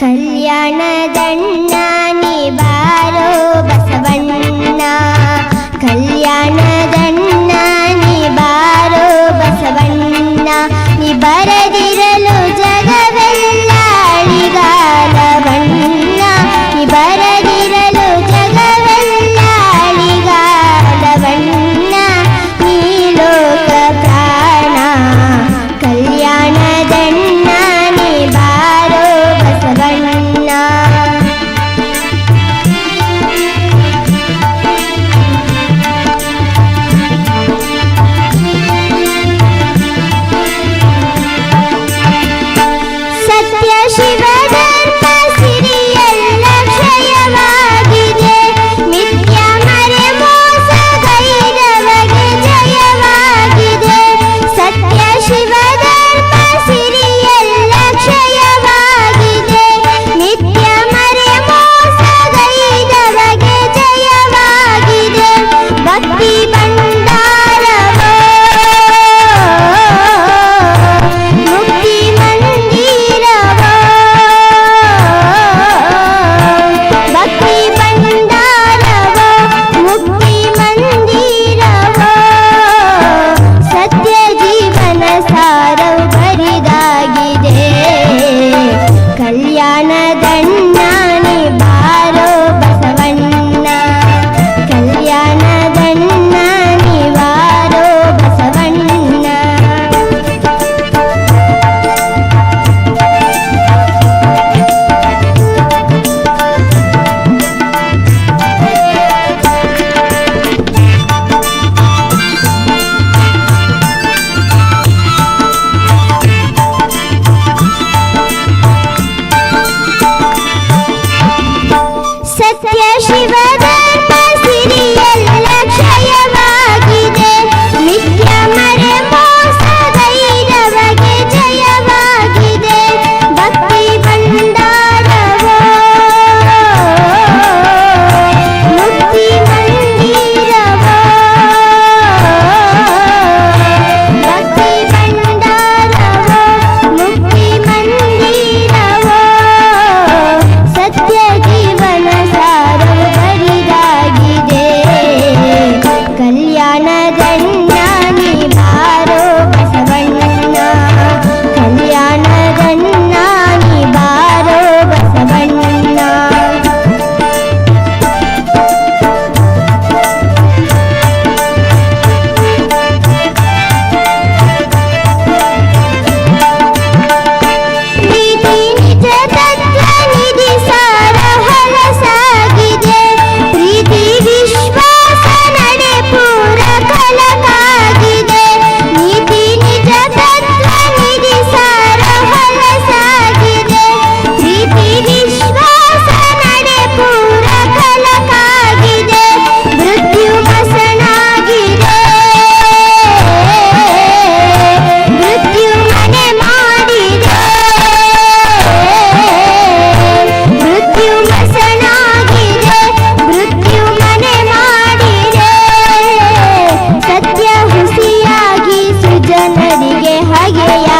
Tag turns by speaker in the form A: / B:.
A: கல்யாணதண்ணா நீ பாரோ ಬಸವಣ್ಣ ಕಲ್ಯಾಣದಣ್ಣ ನೀ ಬಾರೋ ಬಸವಣ್ಣ ನೀ ಬರದಿರ జగన్నాని భారో ಹರಿಗೆ ಹಾಗೆಯ?